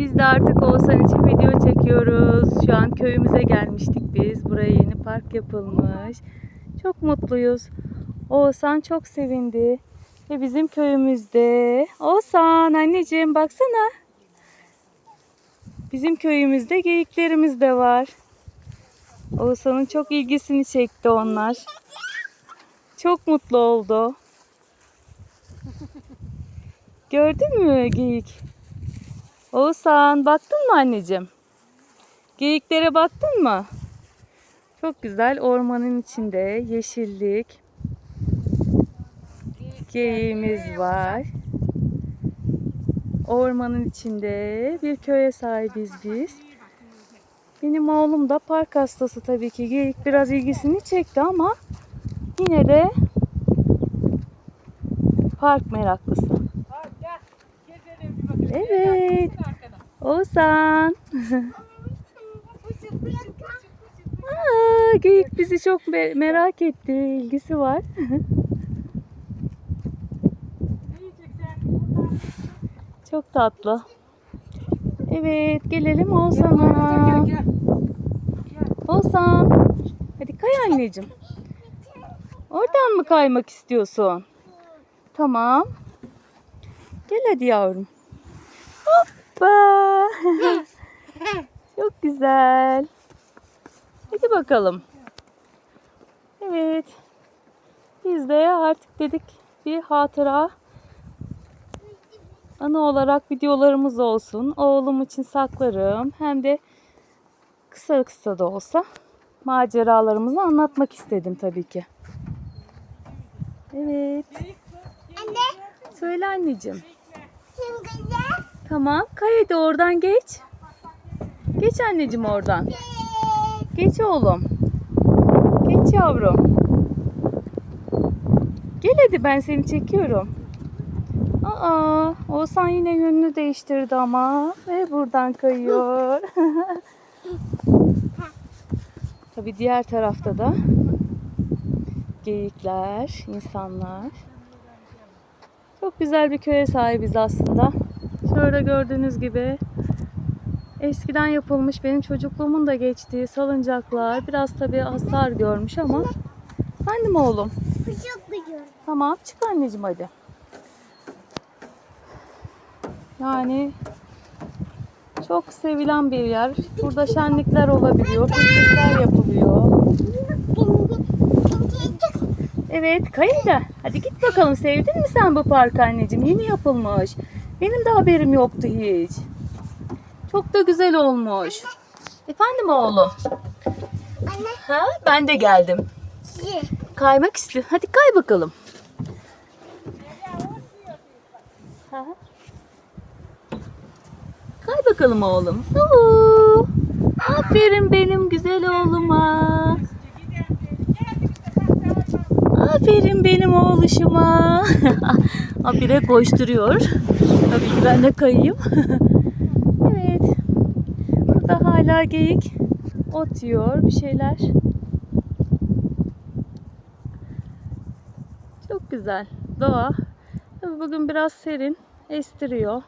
Biz de artık Oğuzhan için video çekiyoruz. Şu an köyümüze gelmiştik biz. Buraya yeni park yapılmış. Çok mutluyuz. Oğuzhan çok sevindi. Ve bizim köyümüzde. Oğuzhan anneciğim baksana. Bizim köyümüzde geyiklerimiz de var. Oğuzhan'ın çok ilgisini çekti onlar. Çok mutlu oldu. Gördün mü geyik? Oğuzhan baktın mı anneciğim? Geyiklere baktın mı? Çok güzel ormanın içinde yeşillik. Geyiğimiz var. Ormanın içinde bir köye sahibiz biz. Benim oğlum da park hastası tabii ki. Geyik biraz ilgisini çekti ama yine de park meraklısı. Evet. Oğuzhan. Aa, geyik bizi çok me- merak etti. İlgisi var. çok tatlı. Evet gelelim Oğuzhan'a. Oğuzhan. Hadi kay anneciğim. Oradan mı kaymak istiyorsun? Tamam. Gel hadi yavrum. Hoppa. Çok güzel. Hadi bakalım. Evet. Biz de artık dedik bir hatıra anı olarak videolarımız olsun. Oğlum için saklarım. Hem de kısa kısa da olsa maceralarımızı anlatmak istedim tabii ki. Evet. Anne, Söyle anneciğim. Tamam. Kay oradan geç. Geç anneciğim oradan. Geç oğlum. Geç yavrum. Gel hadi ben seni çekiyorum. Aa, Oğuzhan yine yönünü değiştirdi ama ve buradan kayıyor. Tabii diğer tarafta da geyikler, insanlar. Çok güzel bir köye sahibiz aslında. Şöyle gördüğünüz gibi eskiden yapılmış benim çocukluğumun da geçtiği salıncaklar biraz tabii hasar görmüş ama efendim oğlum tamam çık anneciğim hadi. Yani çok sevilen bir yer. Burada şenlikler olabiliyor, piknikler yapılıyor. Evet Kayıda. Hadi git bakalım sevdin mi sen bu parkı anneciğim? Yeni yapılmış. Benim de haberim yoktu hiç. Çok da güzel olmuş. Efendim oğlum? Anne, Ha, ben de geldim. ye. Kaymak istiyor. Hadi kay bakalım. Ha. Kay bakalım oğlum. Oo. Aferin benim güzel oğluma. Aferin benim oğluşuma. Habire koşturuyor. Tabii ki ben de kayayım. evet. Burada hala geyik ot yiyor bir şeyler. Çok güzel. Doğa. Tabii bugün biraz serin. Estiriyor.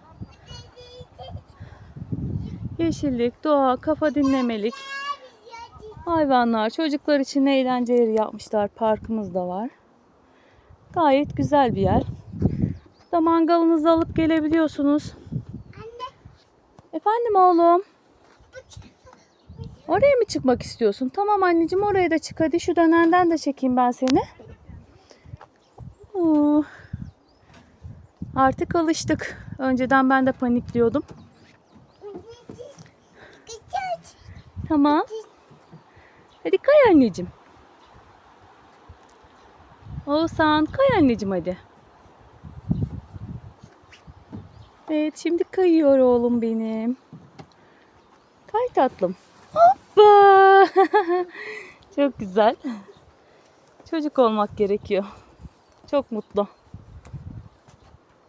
Yeşillik, doğa, kafa dinlemelik. Hayvanlar, çocuklar için eğlence yeri yapmışlar. Parkımız da var. Gayet güzel bir yer. Burada mangalınızı alıp gelebiliyorsunuz. Efendim oğlum. Oraya mı çıkmak istiyorsun? Tamam anneciğim oraya da çık hadi. Şu dönenden de çekeyim ben seni. Oo. Artık alıştık. Önceden ben de panikliyordum. Tamam. Hadi kay anneciğim. Oğuzhan kay anneciğim hadi. Evet şimdi kayıyor oğlum benim. Kay tatlım. Hoppa. Çok güzel. Çocuk olmak gerekiyor. Çok mutlu.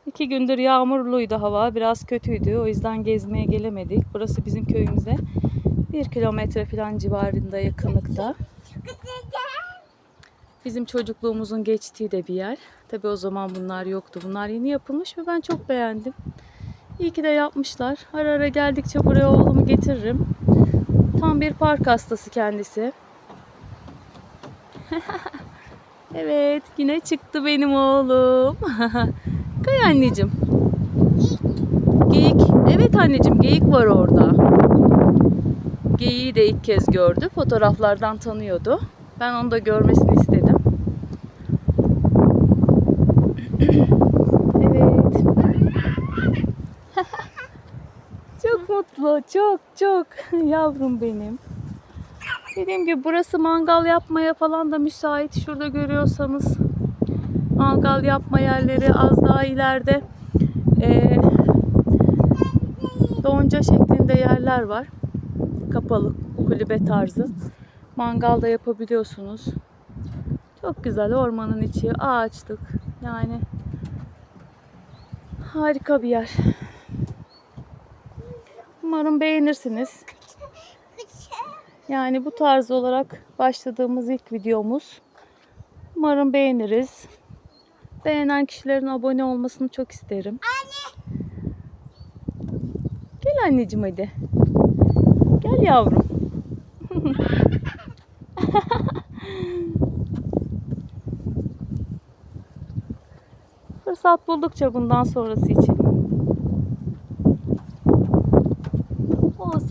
İki gündür yağmurluydu hava. Biraz kötüydü. O yüzden gezmeye gelemedik. Burası bizim köyümüze bir kilometre falan civarında yakınlıkta. Bizim çocukluğumuzun geçtiği de bir yer. Tabi o zaman bunlar yoktu. Bunlar yeni yapılmış ve ben çok beğendim. İyi ki de yapmışlar. Ara ara geldikçe buraya oğlumu getiririm. Tam bir park hastası kendisi. evet yine çıktı benim oğlum. Kay anneciğim. Geyik. Evet anneciğim geyik var orada. Geyiği de ilk kez gördü. Fotoğraflardan tanıyordu. Ben onu da görmesini istedim. Evet. Çok. Çok. Yavrum benim. Dediğim gibi burası mangal yapmaya falan da müsait. Şurada görüyorsanız mangal yapma yerleri az daha ileride ee, donca şeklinde yerler var. Kapalı kulübe tarzı. Mangal da yapabiliyorsunuz. Çok güzel ormanın içi, ağaçlık. Yani harika bir yer. Umarım beğenirsiniz. Yani bu tarz olarak başladığımız ilk videomuz. Umarım beğeniriz. Beğenen kişilerin abone olmasını çok isterim. Gel anneciğim hadi. Gel yavrum. Fırsat buldukça bundan sonrası için.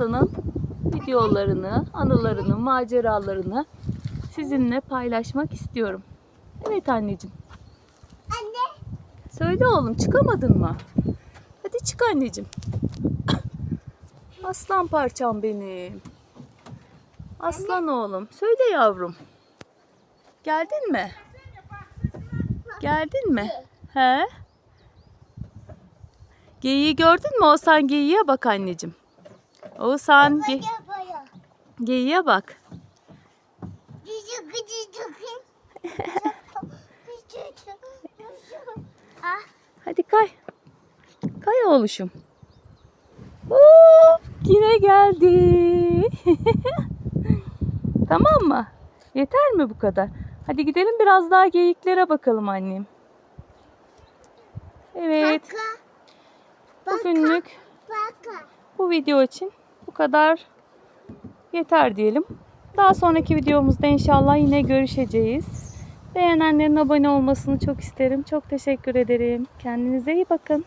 Oğuzhan'ın videolarını, anılarını, maceralarını sizinle paylaşmak istiyorum. Evet anneciğim. Anne. Söyle oğlum çıkamadın mı? Hadi çık anneciğim. Aslan parçam benim. Aslan oğlum. Söyle yavrum. Geldin mi? Geldin mi? He? Geyiği gördün mü? Oğuzhan geyiğe bak anneciğim. Oğuzhan ge geyiğe bak. Hadi kay. Kay oğluşum. Hop, yine geldi. tamam mı? Yeter mi bu kadar? Hadi gidelim biraz daha geyiklere bakalım annem. Evet, bugünlük bu video için bu kadar yeter diyelim. Daha sonraki videomuzda inşallah yine görüşeceğiz. Beğenenlerin abone olmasını çok isterim. Çok teşekkür ederim. Kendinize iyi bakın.